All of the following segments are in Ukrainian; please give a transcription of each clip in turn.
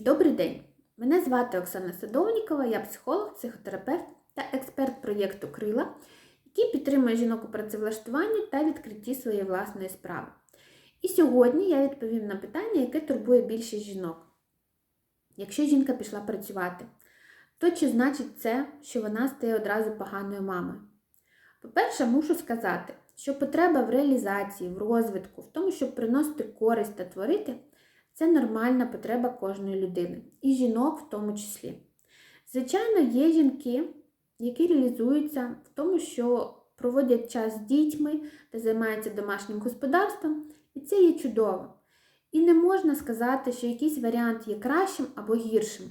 Добрий день! Мене звати Оксана Садовнікова, я психолог, психотерапевт та експерт проєкту Крила, який підтримує жінок у працевлаштуванні та відкритті своєї власної справи. І сьогодні я відповім на питання, яке турбує більшість жінок. Якщо жінка пішла працювати, то чи значить це, що вона стає одразу поганою мамою? По-перше, мушу сказати, що потреба в реалізації, в розвитку, в тому, щоб приносити користь та творити, це нормальна потреба кожної людини, і жінок в тому числі. Звичайно, є жінки, які реалізуються в тому, що проводять час з дітьми та займаються домашнім господарством, і це є чудово. І не можна сказати, що якийсь варіант є кращим або гіршим.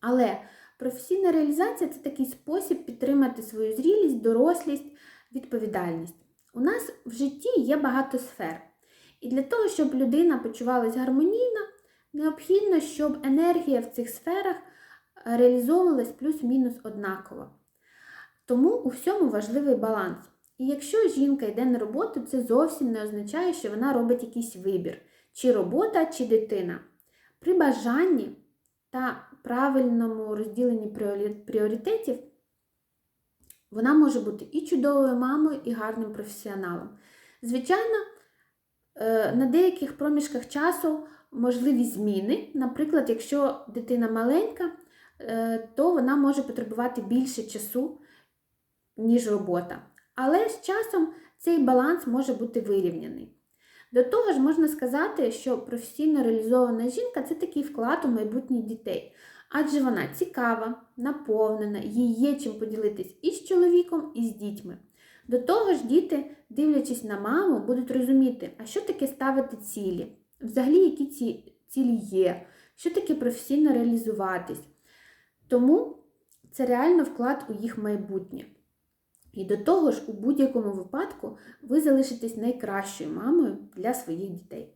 Але професійна реалізація це такий спосіб підтримати свою зрілість, дорослість, відповідальність. У нас в житті є багато сфер. І для того, щоб людина почувалась гармонійно, необхідно, щоб енергія в цих сферах реалізовувалась плюс-мінус однаково. Тому у всьому важливий баланс. І якщо жінка йде на роботу, це зовсім не означає, що вона робить якийсь вибір, чи робота, чи дитина. При бажанні та правильному розділенні пріоритетів вона може бути і чудовою мамою, і гарним професіоналом. Звичайно, на деяких проміжках часу можливі зміни. Наприклад, якщо дитина маленька, то вона може потребувати більше часу, ніж робота. Але з часом цей баланс може бути вирівняний. До того ж, можна сказати, що професійно реалізована жінка це такий вклад у майбутніх дітей. Адже вона цікава, наповнена, їй є чим поділитись і з чоловіком, і з дітьми. До того ж, діти, дивлячись на маму, будуть розуміти, а що таке ставити цілі, взагалі, які ці цілі є, що таке професійно реалізуватись. Тому це реально вклад у їх майбутнє. І до того ж, у будь-якому випадку ви залишитесь найкращою мамою для своїх дітей.